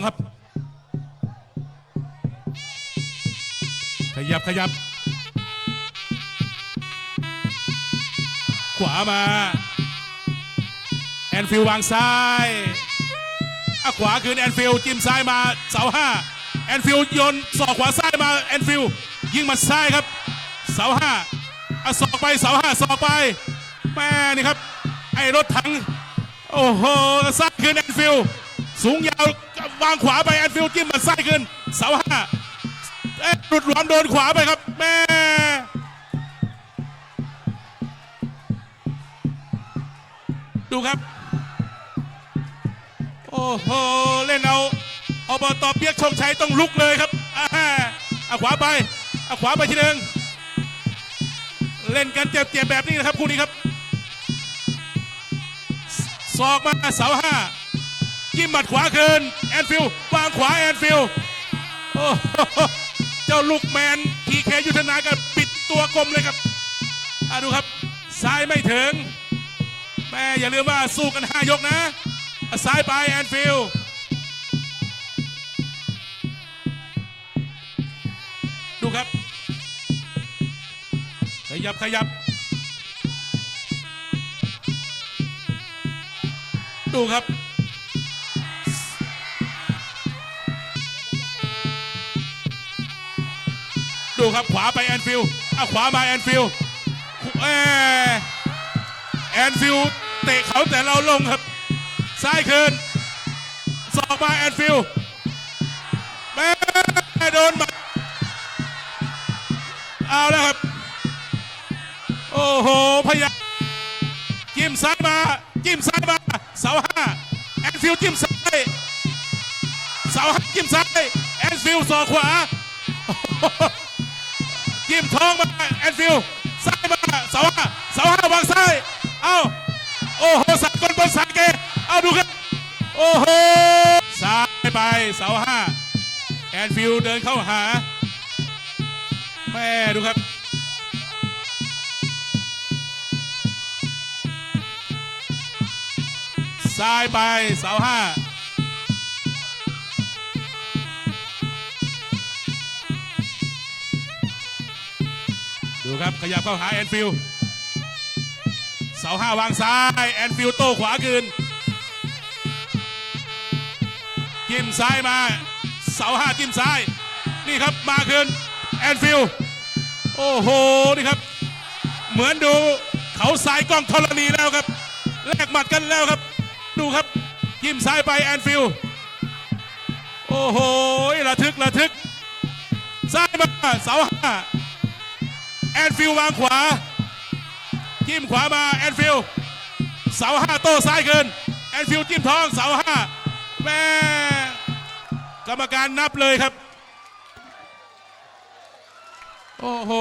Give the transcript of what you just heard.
องครับ ขยับขยับ ขวามา แอนฟิลวางซ้ายอะขวาคืนแอนฟิลจิ้มซ้ายมาเสาห้าแอนฟิลโยนศอกขวาซ้ายมาแอนฟิลยิงมาซ้ายครับ เสาห้าอะศอกไปเสาห้าศอกไปแม่นี่ครับ ไอ้รถถัง โอ้โหซ้ายคืนแอนฟิลสูงยาว วางขวาไปแอนฟิลจิ้มมาซ้ายคืนเสาห้าเอ๊ะหลุดหลวมโดนขวาไปครับแม่ดูครับ โอ้โห เล่นเอาอบตเปียกโชคชัยต้องลุกเลยครับอ่าเอาขวาไปเอาขวาไปทีหนึ่งเล่นกันเจ็บๆแบบนี้นะครับคู่นี้ครับศอกมาเสาห้า จิ้มหมัดขวาคืนแอนฟิลวางขวาแอนฟิลโอ้เจ้าลูกแมนทีเคยุทธนาก็ปิดตัวกลมเลยครับอดูครับ ซ้ายไม่ถึง แม่อย่าลืมว่าสู้กัน 5 ยกนะ ซ้ายไปแอนฟิลดูครับ ขยับขยับ ดูครับ ครับขวาไปแอนฟิลเอาขวามาแอนฟิลเออแอนฟิลเตะเขาแต่เราลงครับ ซ้ายคืนสอกมาแอนฟิลแม่โดนมัดเอาแล้วครับ โอ้โหพยายามจิ้มซ้ายมาจิ้มซ้ายมาเสาห้าแอนฟิลจิ้มซ้ายเสาห้าจิ้มซ้ายแอนฟิลสอกขวา จิ้มท้องมาแอนฟิลซ้ายมาเสาห้าเสาห้าวางซ้ายเอ้าโอ้โหสากลบนสายเกเอาดูครับโอ้โหซ้ายไปเสาห้าแอนฟิลเดินเข้าหาแม่ดูครับซ้ายไปเสาห้า ดูครับขยับเข้าหาแอนฟิลเสาห้าวางซ้าย แอนฟิลโต้ขวาคืนจิ้มซ้ายมา เสาห้าจิ้มซ้าย นี่ครับมาคืนแอนฟิลโอ้โหนี่ครับ เหมือนดูเขาสายกล้องธรณีแล้วครับแลกหมัดกันแล้วครับ ดูครับจิ้มซ้ายไปแอนฟิลโอ้โหระทึกระทึกซ้ายมาเสาห้า แอนฟิลวางขวาจิ้มขวามาแอนฟิลเสาห้าโต้ซ้ายเกินแอนฟิลจิ้มท้องเสาห้าแม่กรรมการนับเลยครับ โอ้โห